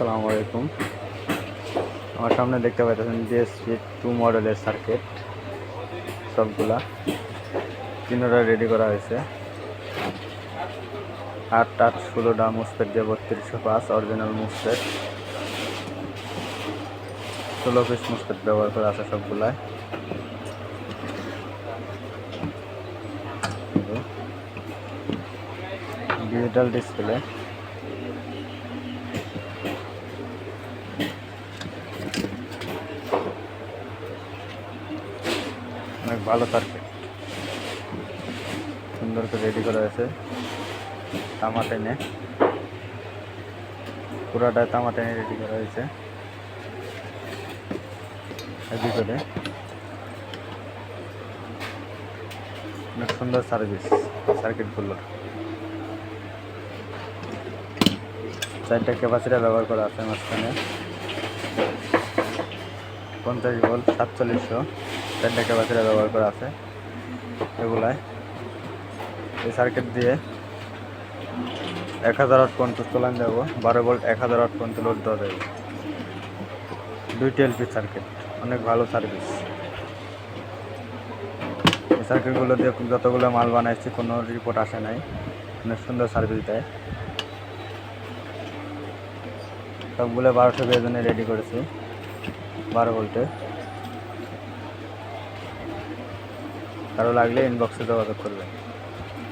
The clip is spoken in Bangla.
আসসালামু আলাইকুম। আমার সামনে দেখতে পাচ্ছেন ডিএসপি টু মডেলের সার্কিট সবগুলা। তিনটা রেডি করা হয়েছে। আট আট ষোলোটা মুসপেট দিয়ে বত্রিশশো পাঁচ অরিজিনাল মুসপেট ষোলো পিস মুসপেট ব্যবহার করা আছে সবগুলায়। ডিজিটাল ডিসপ্লে অনেক ভালো সার্কিট সুন্দর করে রেডি করা হয়েছে। তামা টেনে। পুরাটা তামা টেনে রেডি করা হয়েছে। এর ভিতরে অনেক সুন্দর সার্ভিস সার্কিট সার্কিটগুলো চারটা ক্যাপাসিটার ব্যবহার করা আছে মাঝখানে। পঞ্চাশ ভোল্ট সাতচল্লিশশো চারটা ক্যাপাসিটার ব্যবহার করা আছে এগুলায়। এই সার্কিট দিয়ে এক হাজার আট পর্যন্ত চলান যাব বারো ভোল্ট এক হাজার আট পর্যন্ত লোড দেওয়া যাবে। দুইটি এলপি সার্কিট অনেক ভালো সার্ভিস এই সার্কিটগুলো দিয়ে যতগুলো মাল বানাইছি, কোনো রিপোর্ট আসে নাই। অনেক সুন্দর সার্ভিস দেয়। সবগুলো বারোশো বেজনে রেডি করেছি। বারো ভোল্টে কারও লাগলে ইনবক্সে যোগাযোগ করবেন।